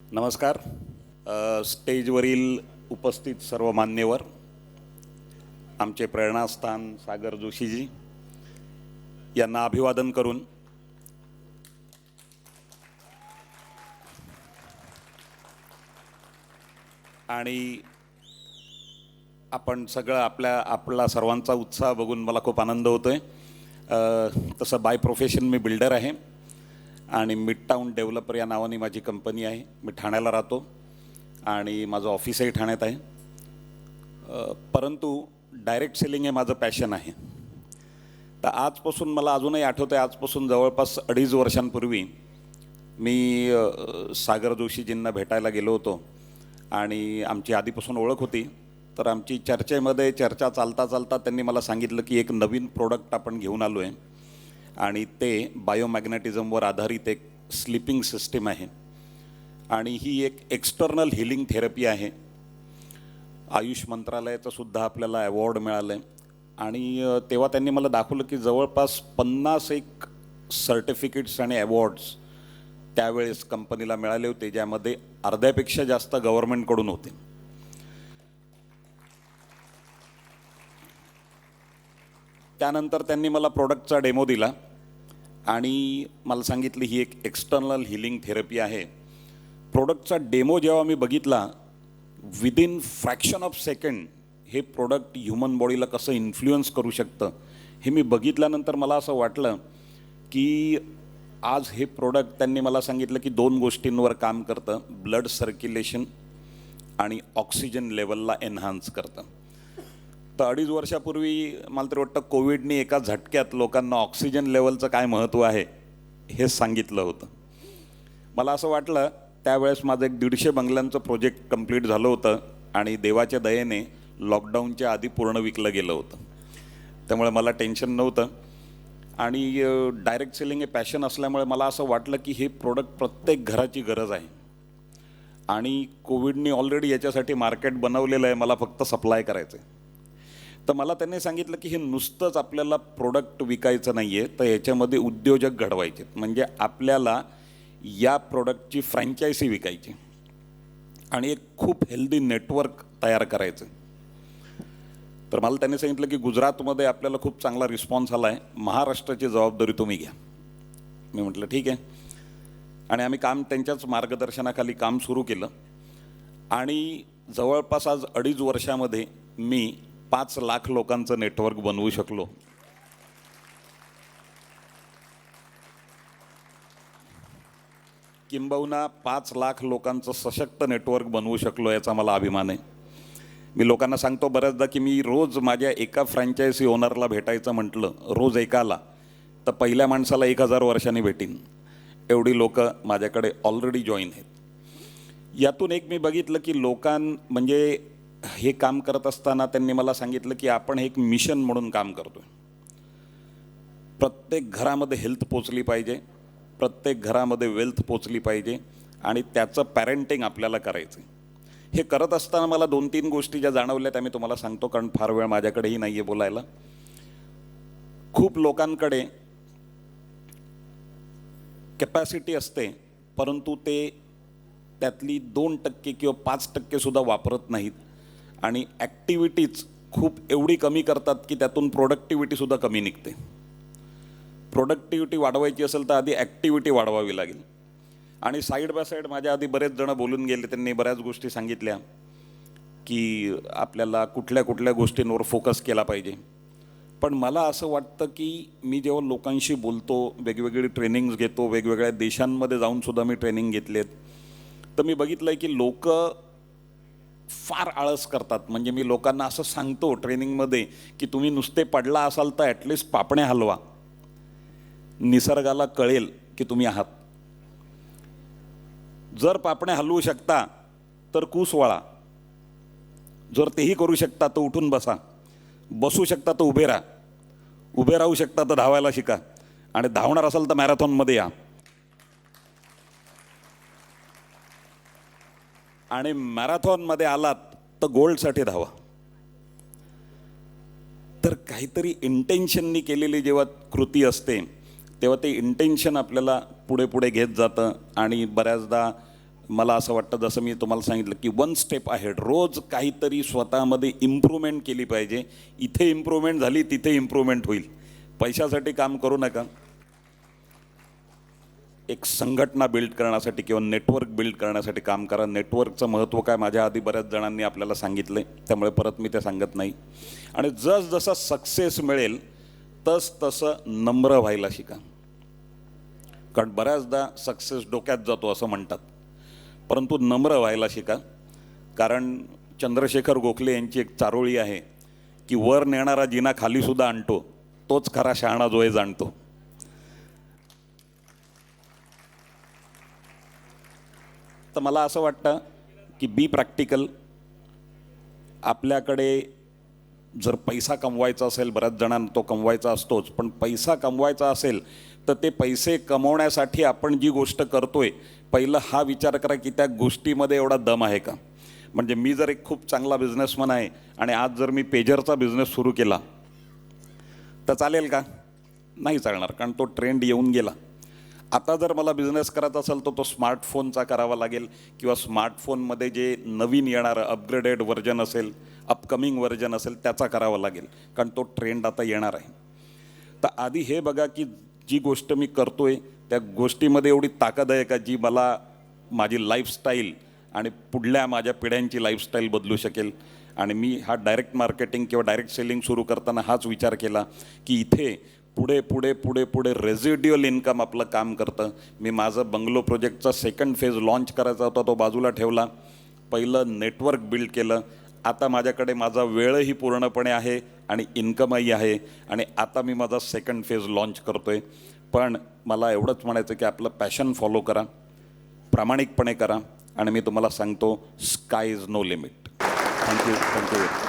नमस्कार. स्टेजवरील उपस्थित सर्व मान्यवर आमचे प्रेरणास्थान सागर जोशीजी यांना अभिवादन करून आणि आपण सगळं आपल्या आपला सर्वांचा उत्साह बघून मला खूप आनंद होतो आहे तसं बाय प्रोफेशन मी बिल्डर आहे. आणि मिड टाऊन डेव्हलपर या नावाने माझी कंपनी आहे. मी ठाण्याला राहतो आणि माझं ऑफिसही ठाण्यात आहे. परंतु डायरेक्ट सेलिंग हे माझं पॅशन आहे. तर आजपासून मला अजूनही आठवतं आहे आजपासून जवळपास अडीच वर्षांपूर्वी मी सागर जोशीजींना भेटायला गेलो होतो. आणि आमची आधीपासून ओळख होती. तर आमची चर्चेमध्ये चर्चा चालता चालता त्यांनी मला सांगितलं की एक नवीन प्रोडक्ट आपण घेऊन आलो आहे आणि ते बायोमॅग्नेटिझमवर आधारित एक स्लिपिंग सिस्टीम आहे. आणि ही एक एक्सटर्नल हिलिंग थेरपी आहे. आयुष मंत्रालयाचं सुद्धा आपल्याला अवॉर्ड मिळालं आहे आणि तेव्हा त्यांनी मला दाखवलं की जवळपास पन्नास एक सर्टिफिकेट्स आणि अवॉर्ड्स त्यावेळेस कंपनीला मिळाले होते ज्यामध्ये अर्ध्यापेक्षा जास्त गव्हर्नमेंटकडून होते. त्यानंतर त्यांनी मला प्रोडक्टचा डेमो दिला. आणि मला सांगितली ही एक एक्सटर्नल हिलिंग थेरपी आहे. प्रोडक्टचा डेमो जेव्हा मी बघितला विदिन फ्रॅक्शन ऑफ सेकंड हे प्रोडक्ट ह्युमन बॉडीला कसं इन्फ्लुअन्स करू शकतं हे मी बघितल्यानंतर मला असं वाटलं की आज हे प्रोडक्ट त्यांनी मला सांगितलं की दोन गोष्टींवर काम करतं ब्लड सर्क्युलेशन आणि ऑक्सिजन लेवलला एन्हान्स करतं. तर अडीच वर्षापूर्वी मला तरी वाटतं कोविडने एका झटक्यात लोकांना ऑक्सिजन लेवलचं काय महत्त्व आहे हे सांगितलं होतं. मला असं वाटलं त्यावेळेस माझं एक दीडशे बंगल्यांचं प्रोजेक्ट कंप्लीट झालं होतं आणि देवाच्या दयेने लॉकडाऊनच्या आधी पूर्ण विकलं गेलं होतं. त्यामुळे मला टेन्शन नव्हतं. आणि डायरेक्ट सेलिंग हे पॅशन असल्यामुळे मला असं वाटलं की हे प्रोडक्ट प्रत्येक घराची गरज आहे. आणि कोविडने ऑलरेडी याच्यासाठी मार्केट बनवलेलं आहे मला फक्त सप्लाय करायचं आहे तर मला त्यांनी सांगितलं की हे नुसतंच आपल्याला प्रोडक्ट विकायचं नाही आहे तर याच्यामध्ये उद्योजक घडवायचे. म्हणजे आपल्याला या प्रोडक्टची फ्रँचायसी विकायची. आणि एक खूप हेल्दी नेटवर्क तयार करायचं. तर मला त्यांनी सांगितलं की गुजरातमध्ये आपल्याला खूप चांगला रिस्पॉन्स आला आहे महाराष्ट्राची जबाबदारी तुम्ही घ्या. मी म्हटलं ठीक आहे. आणि आम्ही काम त्यांच्याच मार्गदर्शनाखाली काम सुरू केलं. आणि जवळपास आज अडीच वर्षामध्ये मी पाच लाख लोकांचं नेटवर्क बनवू शकलो. किंबहुना पाच लाख लोकांचं सशक्त नेटवर्क बनवू शकलो याचा मला अभिमान आहे. मी लोकांना सांगतो बऱ्याचदा की मी रोज माझ्या एका फ्रँचायझी ओनरला भेटायचं म्हटलं रोज एकाला तर पहिल्या माणसाला एक हजार वर्षांनी भेटीन. एवढी लोक माझ्याकडे ऑलरेडी जॉईन आहेत. यातून एक मी बघितलं की लोकां म्हणजे हे काम करत असताना त्यांनी मला सांगितलं की आपण एक मिशन म्हणून काम करतोय. प्रत्येक घरामध्ये हेल्थ पोचली पाहिजे प्रत्येक घरामध्ये वेल्थ पोचली पाहिजे आणि त्याचं पॅरेंटिंग आपल्याला करायचं आहे हे करत असताना मला दोन तीन गोष्टी ज्या जाणवल्या त्या मी तुम्हाला सांगतो कारण फार वेळ माझ्याकडेही नाही आहे बोलायला. खूप लोकांकडे कॅपॅसिटी असते परंतु ते त्यातली दोन टक्के किंवा पाच टक्केसुद्धा वापरत नाहीत. आणि ॲक्टिव्हिटीज खूप एवढी कमी करतात की त्यातून प्रोडक्टिव्हिटीसुद्धा कमी निघते. प्रोडक्टिव्हिटी वाढवायची असेल तर आधी ॲक्टिव्हिटी वाढवावी लागेल. आणि साईड बाय साईड माझ्या आधी बरेच जणं बोलून गेले त्यांनी बऱ्याच गोष्टी सांगितल्या की आपल्याला कुठल्या कुठल्या गोष्टींवर फोकस केला पाहिजे. पण मला असं वाटतं की मी जेव्हा लोकांशी बोलतो वेगवेगळी ट्रेनिंग्स घेतो वेगवेगळ्या देशांमध्ये जाऊन सुद्धा मी ट्रेनिंग घेतलेत तर मी बघितलं आहे की लोक फार आळस करतात. म्हणजे मी लोकांना असं सांगतो ट्रेनिंगमध्ये की तुम्ही नुसते पडला असाल तर ॲटलिस्ट पापण्या हलवा. निसर्गाला कळेल की तुम्ही आहात. जर पापण्या हलवू शकता तर कूस वळा. जर तेही करू शकता तर उठून बसा. बसू शकता तर उभे राहा. उभे राहू शकता तर धावायला शिका. आणि धावणार असाल तर मॅरेथॉनमध्ये या. आणि मॅरेथॉनमध्ये आलात तर गोल्डसाठी धावा. तर काहीतरी इंटेन्शननी केलेली जेव्हा कृती असते तेव्हा ते इंटेन्शन आपल्याला पुढे पुढे घेत जातं आणि बऱ्याचदा मला असं वाटतं जसं मी तुम्हाला सांगितलं की वन स्टेप आहे रोज काहीतरी स्वतःमध्ये इम्प्रूव्हमेंट केली पाहिजे. इथे इम्प्रूव्हमेंट झाली तिथे इम्प्रूव्हमेंट होईल. पैशासाठी काम करू नका. एक संघटना बिल्ड करण्यासाठी किंवा नेटवर्क बिल्ड करण्यासाठी काम करा. नेटवर्कचं महत्त्व काय माझ्या आधी बऱ्याच जणांनी आपल्याला सांगितलं आहे त्यामुळे परत मी ते सांगत नाही. आणि जसजसा सक्सेस मिळेल तस तसं नम्र व्हायला शिका. कारण बऱ्याचदा सक्सेस डोक्यात जातो असं म्हणतात. परंतु नम्र व्हायला शिका. कारण चंद्रशेखर गोखले यांची एक चारोळी आहे की वर नेणारा जिना खालीसुद्धा आणतो तोच खरा शहाणा जो आहे जाणतो. तर मला असं वाटतं की बी प्रॅक्टिकल आपल्याकडे जर पैसा कमवायचा असेल बऱ्याच जणांना तो कमवायचा असतोच पण पैसा कमवायचा असेल तर ते पैसे कमवण्यासाठी आपण जी गोष्ट करतोय पहिलं हा विचार करा की त्या गोष्टीमध्ये एवढा दम आहे का? म्हणजे मी जर एक खूप चांगला बिझनेसमन आहे आणि आज जर मी पेजरचा बिझनेस सुरू केला तर चालेल का? नाही चालणार कारण तो ट्रेंड येऊन गेला. आता जर मला बिझनेस करायचा असेल तर तो स्मार्टफोनचा करावा लागेल किंवा स्मार्टफोनमध्ये जे नवीन येणारं अपग्रेडेड व्हर्जन असेल अपकमिंग व्हर्जन असेल त्याचा करावा लागेल. कारण तो ट्रेंड आता येणार आहे. तर आधी हे बघा की जी गोष्ट मी करतो आहे त्या गोष्टीमध्ये एवढी ताकद आहे का जी मला माझी लाईफस्टाईल आणि पुढल्या माझ्या पिढ्यांची लाईफस्टाईल बदलू शकेल? आणि मी हा डायरेक्ट मार्केटिंग किंवा डायरेक्ट सेलिंग सुरू करताना हाच विचार केला की इथे पुढे पुढे पुढे पुढे रेझिड्युअल इन्कम आपलं काम करतं. मी माझं बंगलो प्रोजेक्टचा सेकंड फेज लॉन्च करायचा होता तो बाजूला ठेवला. पहिलं नेटवर्क बिल्ड केलं. आता माझ्याकडे माझा वेळही पूर्णपणे आहे आणि इन्कमही आहे. आणि आता मी माझा सेकंड फेज लॉन्च आहे पण मला एवढंच म्हणायचं की आपलं पॅशन फॉलो करा. प्रामाणिकपणे करा. आणि मी तुम्हाला सांगतो sky is no limit thank you thank you